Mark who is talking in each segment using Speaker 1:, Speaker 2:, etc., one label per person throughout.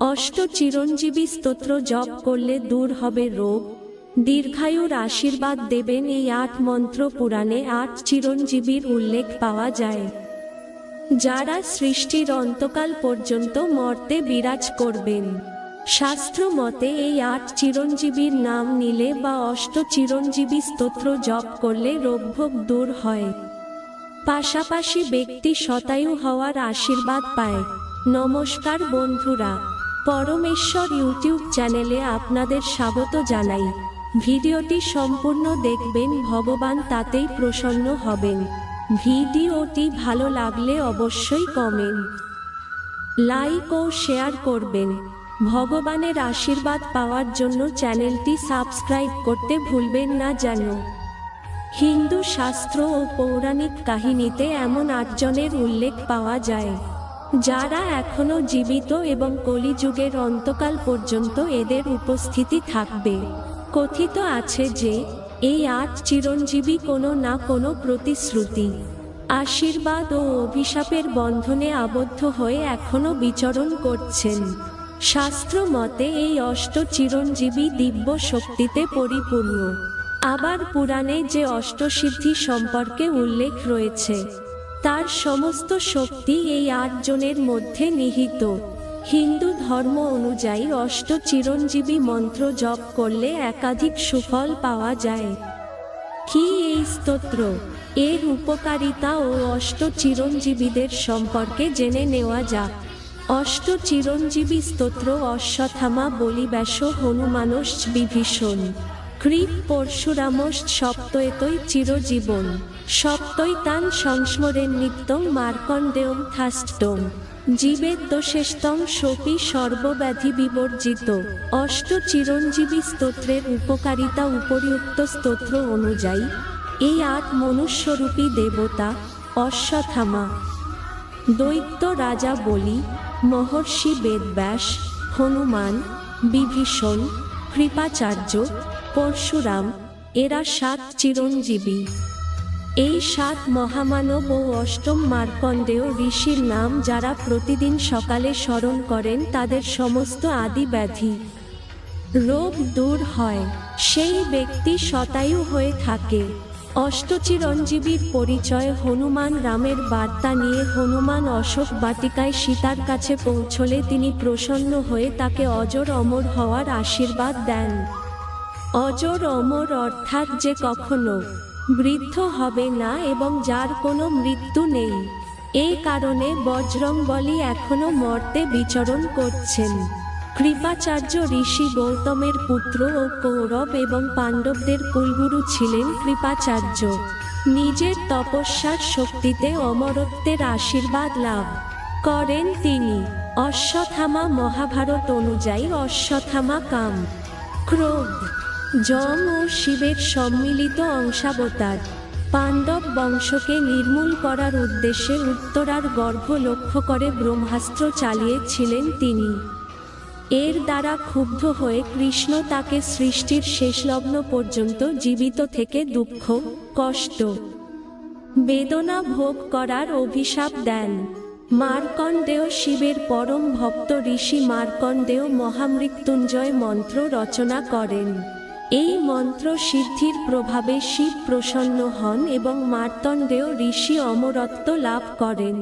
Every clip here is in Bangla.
Speaker 1: অষ্ট চিরঞ্জীবী স্তোত্র জপ করলে দূর হবে রোগ। দীর্ঘায়ুর আশীর্বাদ দেবেন এই আট মন্ত্র পুরাণে আট চিরঞ্জীবীর উল্লেখ পাওয়া যায়। যারা সৃষ্টির অন্তকাল পর্যন্ত মর্তে বিরাজ করবেন। শাস্ত্র মতে এই আট চিরঞ্জীবীর নাম নিলে বা অষ্ট চিরঞ্জীবী স্তোত্র জপ করলে রোগভোগ দূর হয়। পাশাপাশি ব্যক্তি শতায়ু হওয়ার আশীর্বাদ পায়। নমস্কার বন্ধুরা। পরমেশ্বর ইউটিউব চ্যানেলে আপনাদের স্বাগত জানাই। ভিডিওটি সম্পূর্ণ দেখবেন, ভগবান তাতেই প্রসন্ন হবেন। ভিডিওটি ভালো লাগলে অবশ্যই কমেন্ট, লাইক ও শেয়ার করবেন। ভগবানের আশীর্বাদ পাওয়ার জন্য চ্যানেলটি সাবস্ক্রাইব করতে ভুলবেন না যেন। হিন্দু শাস্ত্র ও পৌরাণিক কাহিনীতে এমন আটজনের উল্লেখ পাওয়া যায়। যারা এখনও জীবিত এবং কলিযুগের অন্তকাল পর্যন্ত এদের উপস্থিতি থাকবে। কথিত আছে যে, এই আট চিরঞ্জীবী কোনো না কোনো প্রতিশ্রুতি, আশীর্বাদ ও অভিশাপের বন্ধনে আবদ্ধ হয়ে এখনও বিচরণ করছেন। শাস্ত্র মতে এই অষ্ট চিরঞ্জীবী দিব্য শক্তিতে পরিপূর্ণ। আবার পুরাণে যে অষ্টসিদ্ধি সম্পর্কে উল্লেখ রয়েছে তার সমস্ত শক্তি এই আটজনের মধ্যে নিহিত। হিন্দু ধর্ম অনুযায়ী অষ্ট চিরঞ্জীবী মন্ত্র জপ করলে একাধিক সুফল পাওয়া যায়। কি এই স্তোত্র? এর উপকারিতা ও অষ্ট চিরঞ্জীবীদের সম্পর্কে জেনে নেওয়া যাক। অষ্ট চিরঞ্জীবী স্তোত্র অশ্বথামা বলিব্যাস হনুমানস বিভীষণ। কৃপ পরশুরামস সপ্তয়তৈ চিরজীবন। সপ্তই তান সংস্মরেণ নিত্যং মার্কণ্ডেয়ম থাষ্টম জীবের দোষেস্তং সপি সর্বব্যাধি বিবর্জিত। অষ্ট চিরঞ্জীবী স্তোত্রের উপকারিতা উপরিউক্ত স্তোত্র অনুযায়ী, এই আট মনুষ্যরূপী দেবতা অশ্বথামা দৈত্য রাজা বলি, মহর্ষি বেদব্যাস, হনুমান, বিভীষণ, কৃপাচার্য পরশুরাম, এরা সাত চিরঞ্জীবী। এই সাত মহামানব ও অষ্টম মার্কণ্ডেয় ঋষির নাম যারা প্রতিদিন সকালে স্মরণ করেন তাদের সমস্ত আদি ব্যাধি। রোগ দূর হয়, সেই ব্যক্তি শতায়ু হয়ে থাকে। অষ্টচিরঞ্জীবীর পরিচয় হনুমান রামের বার্তা নিয়ে হনুমান অশোক বাটিকায় সীতার কাছে পৌঁছলে তিনি প্রসন্ন হয়ে তাকে অজর অমর হওয়ার আশীর্বাদ দেন। অজর অমর অর্থাৎ যে কখনো বৃদ্ধ হবে না এবং যার কোনো মৃত্যু নেই। এই কারণে বজরংবলী এখনও মর্তে বিচরণ করছেন। কৃপাচার্য ঋষি গৌতমের পুত্র ও কৌরব এবং পাণ্ডবদের কুলগুরু ছিলেন কৃপাচার্য। নিজের তপস্যার শক্তিতে অমরত্বের আশীর্বাদ লাভ করেন তিনি। অশ্বথামা মহাভারত অনুযায়ী অশ্বথামা কাম। ক্রোধ যম ও শিবের সম্মিলিত অংশাবতার। পাণ্ডব বংশকে নির্মূল করার উদ্দেশ্যে উত্তরার গর্ভ লক্ষ্য করে ব্রহ্মাস্ত্র চালিয়েছিলেন তিনি। এর দ্বারা ক্ষুব্ধ হয়ে কৃষ্ণ তাকে সৃষ্টির শেষ লগ্ন পর্যন্ত জীবিত থেকে দুঃখ, কষ্ট, বেদনা ভোগ করার অভিশাপ দেন। মার্কণ্ডেয় শিবের পরম ভক্ত ঋষি মার্কণ্ডেয় মহামৃত্যুঞ্জয় মন্ত্র রচনা করেন। এই মন্ত্র সিদ্ধির প্রভাবে শিব প্রসন্ন হন এবং মার্তণ্ডেয় ঋষি অমরত্ব লাভ করেন।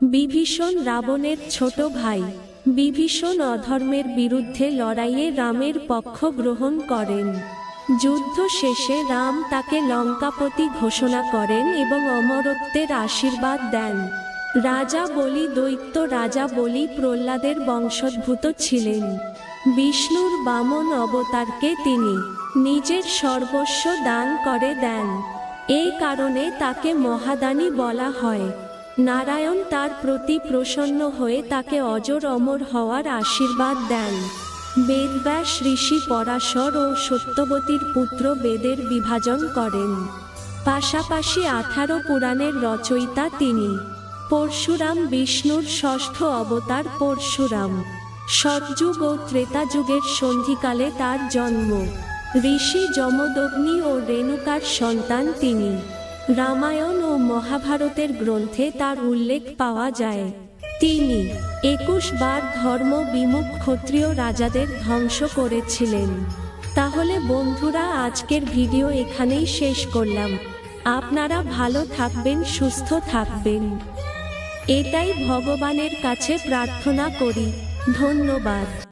Speaker 1: বিভীষণ রাবণের ছোট ভাই, বিভীষণ অধর্মের বিরুদ্ধে লড়াইয়ে রামের পক্ষ গ্রহণ করেন। যুদ্ধ শেষে রাম তাকে লঙ্কাপতি ঘোষণা করেন এবং অমরত্বের আশীর্বাদ দেন। রাজা বলি দৈত্য, রাজা বলি প্রহ্লাদের বংশোদ্ভূত ছিলেন। বিষ্ণুর বামন অবতারকে তিনি নিজের সর্বস্ব দান করে দেন। এই কারণে তাকে মহাদানী বলা হয়। নারায়ণ তার প্রতি প্রসন্ন হয়ে তাকে অজর অমর হওয়ার আশীর্বাদ দেন। বেদব্যাস ঋষি পরাশর ও সত্যবতীর পুত্র বেদের বিভাজন করেন। পাশাপাশি আঠারো পুরাণের রচয়িতা তিনি। পরশুরাম বিষ্ণুর ষষ্ঠ অবতার পরশুরাম। সৎযুগ ও ত্রেতা যুগের সন্ধিকালে তার জন্ম। ঋষি যমদগ্নি ও রেণুকার সন্তান তিনি। রামায়ণ ও মহাভারতের গ্রন্থে তার উল্লেখ পাওয়া যায়। তিনি একুশ বার ধর্ম বিমুখ ক্ষত্রিয় রাজাদের ধ্বংস করেছিলেন। তাহলে বন্ধুরা, আজকের ভিডিও এখানেই শেষ করলাম। আপনারা ভালো থাকবেন, সুস্থ থাকবেন। এটাই ভগবানের কাছে প্রার্থনা করি। ধন্যবাদ।